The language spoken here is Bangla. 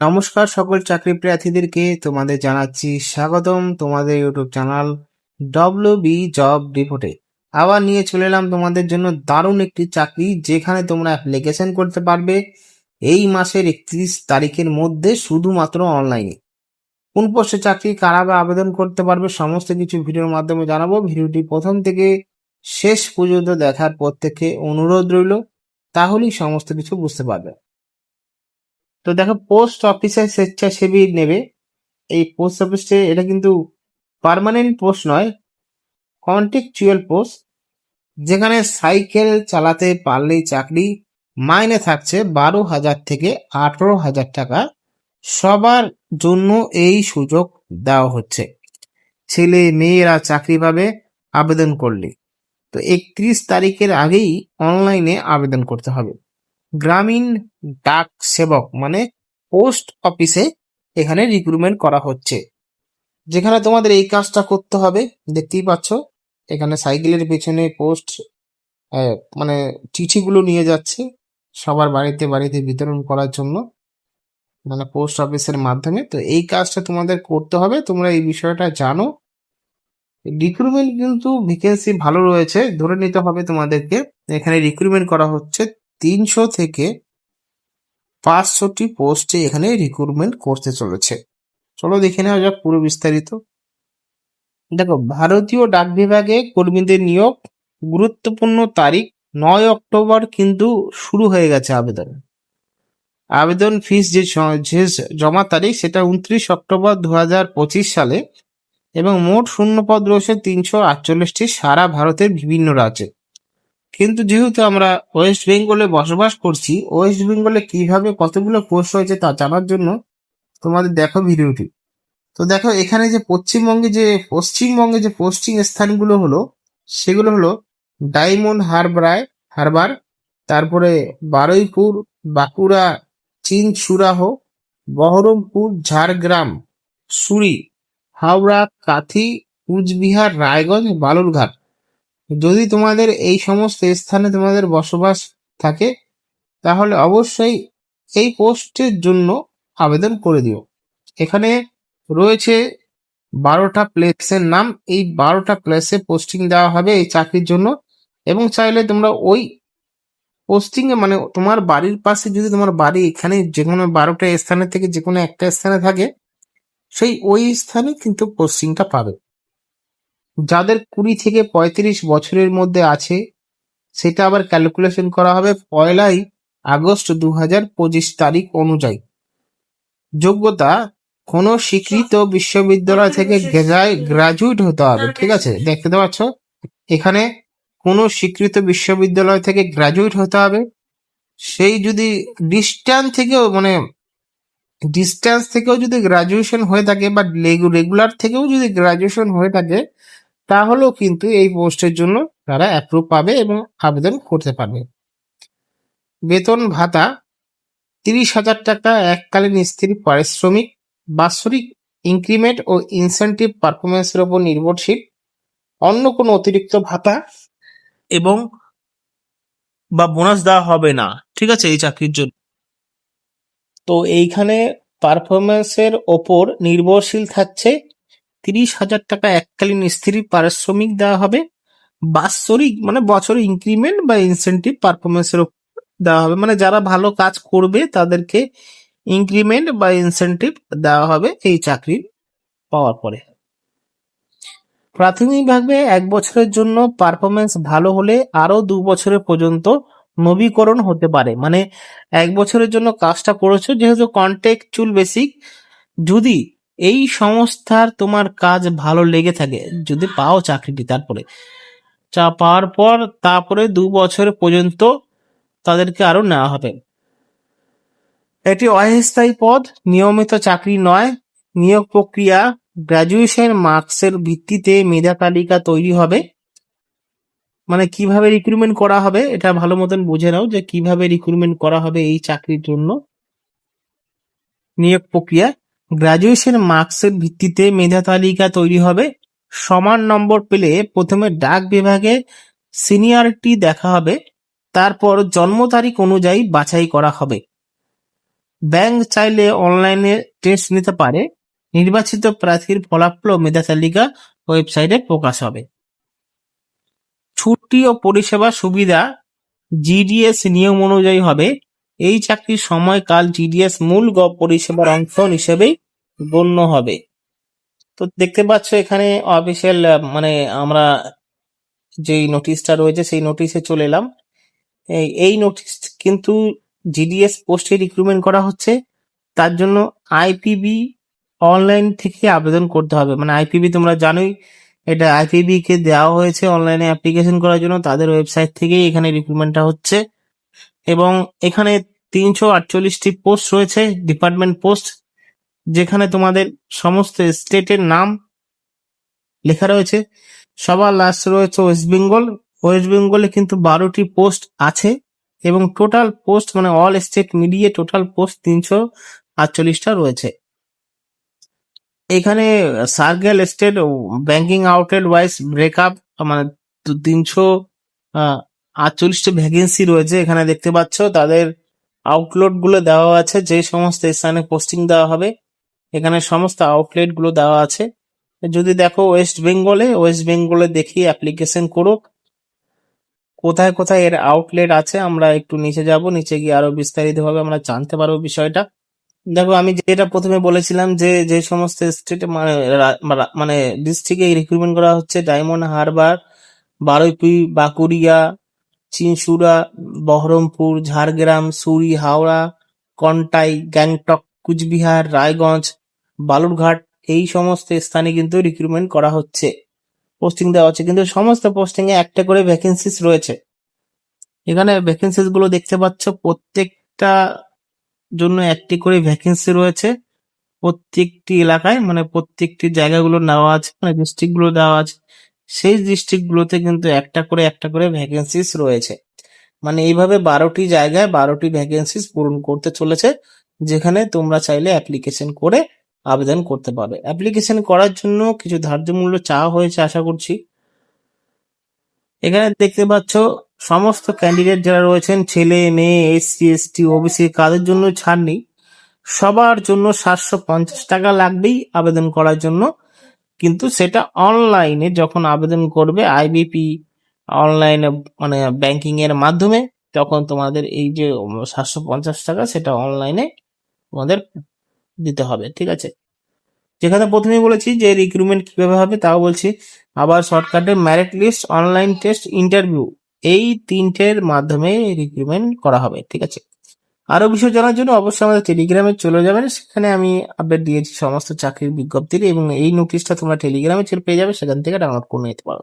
নমস্কার সকল চাকরি প্রার্থীদেরকে, তোমাদের জানাচ্ছি স্বাগতম তোমাদের YouTube channel W B job রিপোর্টে আবার নিয়ে চলে এলাম তোমাদের জন্য দারুণ একটি চাকরি, যেখানে তোমরা অ্যাপ্লিকেশন করতে পারবে এই মাসের একত্রিশ তারিখের মধ্যে শুধুমাত্র অনলাইনে কোন পোস্টে চাকরি কারাবে আবেদন করতে পারবে সমস্ত কিছু ভিডিওর মাধ্যমে জানাব। ভিডিওটি প্রথম থেকে শেষ পর্যন্ত দেখার পর থেকে অনুরোধ রইল, তাহলেই সমস্ত কিছু বুঝতে পারবে। তো দেখো পোস্ট অফিসে স্বেচ্ছাসেবী নেবে। এই পোস্ট অফিসে এটা কিন্তু পার্মানেন্ট পোস্ট নয় কন্ট্রাকচুয়াল পোস্ট যেখানে সাইকেল চালাতে পারলেই চাকরি, মাইনে থাকছে বারো হাজার থেকে আঠারো হাজার টাকা। সবার জন্য এই সুযোগ দেওয়া হচ্ছে। ছেলে মেয়েরা চাকরি পাবে আবেদন করলে। তো একত্রিশ তারিখের আগেই অনলাইনে আবেদন করতে হবে। গ্রামীণ ডাক সেবক মানে পোস্ট অফিসে এখানে রিক্রুটমেন্ট করা হচ্ছে। যেখানে তোমাদের এই কাজটা করতে হবে, দেখতেই পাচ্ছ, এখানে সাইকেলের পেছনে পোস্ট মানে চিঠিগুলো নিয়ে যাচ্ছে সবার বাড়িতে বাড়িতে বিতরণ করার জন্য মানে পোস্ট অফিসের মাধ্যমে। তো এই কাজটা তোমাদের করতে হবে, তোমরা এই বিষয়টা জানো। রিক্রুটমেন্ট কিন্তু ভ্যাকেন্সি ভালো রয়েছে, ধরে নিতে হবে তোমাদেরকে। এখানে রিক্রুটমেন্ট করা হচ্ছে তিনশো থেকে পাঁচশোটি পোস্টে এখানে রিক্রুটমেন্ট করতে চলেছে। চলো দেখে নেওয়া যাক পুরো বিস্তারিত। দেখো, ভারতীয় ডাক বিভাগে কর্মীদের নিয়োগ গুরুত্বপূর্ণ তারিখ নয় অক্টোবর কিন্তু শুরু হয়ে গেছে আবেদন। আবেদন ফিস যে জমা তারিখ সেটা উনত্রিশ অক্টোবর দু সালে এবং মোট শূন্যপদ রয়েছে তিনশো আটচল্লিশটি সারা ভারতের বিভিন্ন রাজ্যে। কিন্তু যেহেতু আমরা ওয়েস্ট বেঙ্গলে বসবাস করছি ওয়েস্ট বেঙ্গলে কীভাবে কতগুলো পোস্ট হয়েছে তা জানার জন্য তোমাদের দেখো ভিডিওটি। তো দেখো, এখানে যে পশ্চিমবঙ্গে যে পশ্চিমবঙ্গে যে পোস্টিং স্থানগুলো হলো, সেগুলো হলো ডায়মন্ড হারবারায় হারবার তারপরে বারুইপুর বাঁকুড়া চিনচুরাহ বহরমপুর ঝাড়গ্রাম সুরি হাওড়া কাথি কুচবিহার রায়গঞ্জ বালুরঘাট যদি তোমাদের এই সমস্ত স্থানে তোমাদের বসবাস থাকে, তাহলে অবশ্যই এই পোস্টের জন্য আবেদন করে দিও। এখানে রয়েছে বারোটা প্লেসের নাম। এই বারোটা প্লেসে পোস্টিং দেওয়া হবে এই চাকরির জন্য। এবং চাইলে তোমরা ওই পোস্টিং এ মানে তোমার বাড়ির পাশে যদি তোমার বাড়ি এখানে যে কোনো বারোটা স্থানের থেকে যে কোনো একটা স্থানে থাকে, সেই ওই স্থানে কিন্তু পোস্টিংটা পাবে। যাদের কুড়ি থেকে পঁয়ত্রিশ বছরের মধ্যে আছে, সেটা আবার ক্যালকুলেশন করা হবে পয়লাই আগস্ট দু হাজার পঁচিশ তারিখ অনুযায়ী। যোগ্যতা, কোনো স্বীকৃত বিশ্ববিদ্যালয় থেকে গ্রাজুয়েট হতে হবে, ঠিক আছে? দেখতে পাচ্ছ? এখানে কোনো স্বীকৃত বিশ্ববিদ্যালয় থেকে গ্রাজুয়েট হতে হবে। সেই যদি ডিস্ট্যান্স থেকেও মানে ডিস্ট্যান্স থেকেও যদি গ্রাজুয়েশন হয়ে থাকে বা রেগুলার থেকেও যদি গ্রাজুয়েশন হয়ে থাকে তাহলেও কিন্তু এই পোস্টের জন্য তারা অ্যাপ্রুভ পাবে এবং আবেদন করতে পারবে। বেতন ভাতা, তিরিশ হাজার টাকা, এককালীন স্ত্রী পারিশ্রমিক, বাৎসরিক ইনক্রিমেন্ট ও ইনসেন্টিভ পারফরমেন্সের ওপর নির্ভরশীল। অন্য কোনো অতিরিক্ত ভাতা এবং বা বোনাস দেওয়া হবে না, ঠিক আছে, এই চাকরির জন্য। তো এইখানে পারফরমেন্সের ওপর নির্ভরশীল থাকছে তিরিশ হাজার টাকা এককালীন স্থির পারিশ্রমিক দেওয়া হবে। বাৎসরিক মানে বছরে ইনক্রিমেন্ট বা ইনসেন্টিভ পারফরমেন্সের দেওয়া হবে। মানে যারা ভালো কাজ করবে তাদেরকে ইনক্রিমেন্ট বা ইনসেন্টিভ দেওয়া হবে এই চাকরি পাওয়ার পরে। প্রাথমিকভাবে এক বছরের জন্য পারফরমেন্স ভালো হলে আরও দু বছরের পর্যন্ত নবীকরণ হতে পারে। মানে এক বছরের জন্য কাজটা করেছ, যেহেতু কন্টেক্চুয়াল বেসিক যদি এই সংস্থার তোমার কাজ ভালো লেগে থাকে। যদি পাও চাকরিটি তারপরে। চা পাওয়ার পর তারপরে দু বছর পর্যন্ত তাদেরকে আরও নেওয়া হবে। এটি অস্থায়ী পদ, নিয়মিত চাকরি নয়, নিয়োগ প্রক্রিয়া গ্রাজুয়েশন মার্কসের ভিত্তিতে মেধা তালিকা তৈরি হবে। মানে কীভাবে রিক্রুটমেন্ট করা হবে, এটা ভালো মতন বুঝে নাও যে কীভাবে রিক্রুটমেন্ট করা হবে এই চাকরির জন্য। নিয়োগ প্রক্রিয়া। গ্রাজুয়েশন মার্কসের ভিত্তিতে মেধা তালিকা তৈরি হবে। সমান নম্বর পেলে প্রথমে ডাক বিভাগে সিনিয়রিটি দেখা হবে। তারপর জন্ম তারিখ অনুযায়ী বাছাই করা হবে। ব্যাংক চাইলে অনলাইনে টেস্ট নিতে পারে। নির্বাচিত প্রার্থীর ফলাফল মেধা তালিকা ওয়েবসাইটে প্রকাশ হবে। ছুটি ও পরিষেবা সুবিধা জিডিএস নিয়ম অনুযায়ী হবে। এই চাকরির সময়কাল জিডিএস মূল গ- পরিষেবার অংশ হিসেবেই গণ্য হবে। তো দেখতে পাচ্ছ এখানে অফিসিয়াল মানে আমরা যেই নোটিশটা রয়েছে সেই নোটিশে চলে এলাম। এই এই নোটিশ কিন্তু জিডিএস পোস্টে রিক্রুটমেন্ট করা হচ্ছে। তার জন্য আইপিবি অনলাইন থেকে আবেদন করতে হবে। মানে আইপিবি তোমরা জানোই, এটা আইপিবি কে দেওয়া হয়েছে অনলাইনে অ্যাপ্লিকেশন করার জন্য। তাদের ওয়েবসাইট থেকেই এখানে রিক্রুটমেন্টটা হচ্ছে। এবং এখানে তিনশো আটচল্লিশটি পোস্ট রয়েছে ডিপার্টমেন্ট পোস্ট যেখানে তোমাদের সমস্ত স্টেটের নাম লেখা রয়েছে। সবার লাস্ট রয়েছে ওয়েস্ট বেঙ্গল ওয়েস্ট বেঙ্গলে কিন্তু বারোটি পোস্ট আছে এবং টোটাল পোস্ট মানে অল স্টেট মিলিয়ে টোটাল পোস্ট তিনশো আটচল্লিশটা রয়েছে। এখানে circle state banking outlet wise breakup মানে তিনশো আটচল্লিশটা ভ্যাকেন্সি রয়েছে, এখানে দেখতে পাচ্ছ, তাদের আউটলেটগুলো দেওয়া আছে, যে সমস্ত স্থানে পোস্টিং দেওয়া হবে, এখানে সমস্ত আউটলেটগুলো দেওয়া আছে। যদি দেখো ওয়েস্ট বেঙ্গলে ওয়েস্ট বেঙ্গলে দেখি অ্যাপ্লিকেশন করো কোথায় কোথায় এর আউটলেট আছে, আমরা একটু নিচে যাব, নিচে গিয়ে আরও বিস্তারিত ভাবে আমরা জানতে পারব বিষয়টা। দেখো, আমি যেটা প্রথমে বলেছিলাম যে যে সমস্ত স্টেটে মানে মানে- মানে ডিস্ট্রিক্টে রিক্রুটমেন্ট করা হচ্ছে ডায়মন্ড হারবার বারুইপুর বাঁকুড়িয়া চিনসুরা, বহরমপুর, ঝাড়গ্রাম, সুরি, হাওড়া, কন্টাই, গ্যাংটক, কুচবিহার, রায়গঞ্জ, বালুরঘাট, এই সমস্ত স্থানে কিন্তু রিক্রুটমেন্ট করা হচ্ছে। পোস্টিং দেওয়া হচ্ছে, কিন্তু সমস্ত পোস্টিং এ একটা করে ভ্যাকেন্সিস রয়েছে। এখানে ভ্যাকেন্সিসগুলো দেখতে পাচ্ছ, প্রত্যেকটা জন্য একটি করে ভ্যাকেন্সি রয়েছে। প্রত্যেকটি এলাকায় মানে প্রত্যেকটি জায়গাগুলো নেওয়া আছে মানে ডিস্ট্রিক্টগুলো দেওয়া আছে। সেই ডিস্ট্রিক্ট গুলোতে কিন্তু একটা করে একটা করে ভ্যাকেন্সিস রয়েছে। মানে এইভাবে বারোটি জায়গায় বারোটি ভ্যাকেন্সিস পূরণ করতে চলেছে, যেখানে তোমরা চাইলে অ্যাপ্লিকেশন করে আবেদন করতে পারবে। অ্যাপ্লিকেশন করার জন্য কিছু ধার্য মূল্য চাওয়া হয়েছে, আশা করছি। এখানে দেখতে পাচ্ছ, সমস্ত ক্যান্ডিডেট যারা রয়েছেন, ছেলে, মেয়ে, এসসি, এসটি, ওবিসি, কাদের জন্য ছাড় নেই। সবার জন্য সাতশো পঞ্চাশ টাকা লাগবেই আবেদন করার জন্য। কিন্তু সেটা অনলাইনে যখন আবেদন করবে আইবিপি অনলাইনে মানে ব্যাংকিং এর মাধ্যমে, তখন তোমাদের এই যে সাতশো পঞ্চাশ টাকা সেটা অনলাইনে তোমাদের দিতে হবে, ঠিক আছে? যেখানে প্রথমেই বলেছি যে রিক্রুটমেন্ট কীভাবে হবে তাও বলছি, আবার শর্টকাটে merit list online test interview এই তিনটের মাধ্যমে রিক্রুটমেন্ট করা হবে, ঠিক আছে? আরও বিষয় জানার জন্য অবশ্যই আমাদের টেলিগ্রামে চলে যাবেন। সেখানে আমি আপডেট দিয়েছি সমস্ত চাকরির বিজ্ঞপ্তির এবং এই নোটিশটা তোমরা টেলিগ্রামে পেয়ে যাবে। সেখান থেকে ডাউনলোড করে নিতে পারো।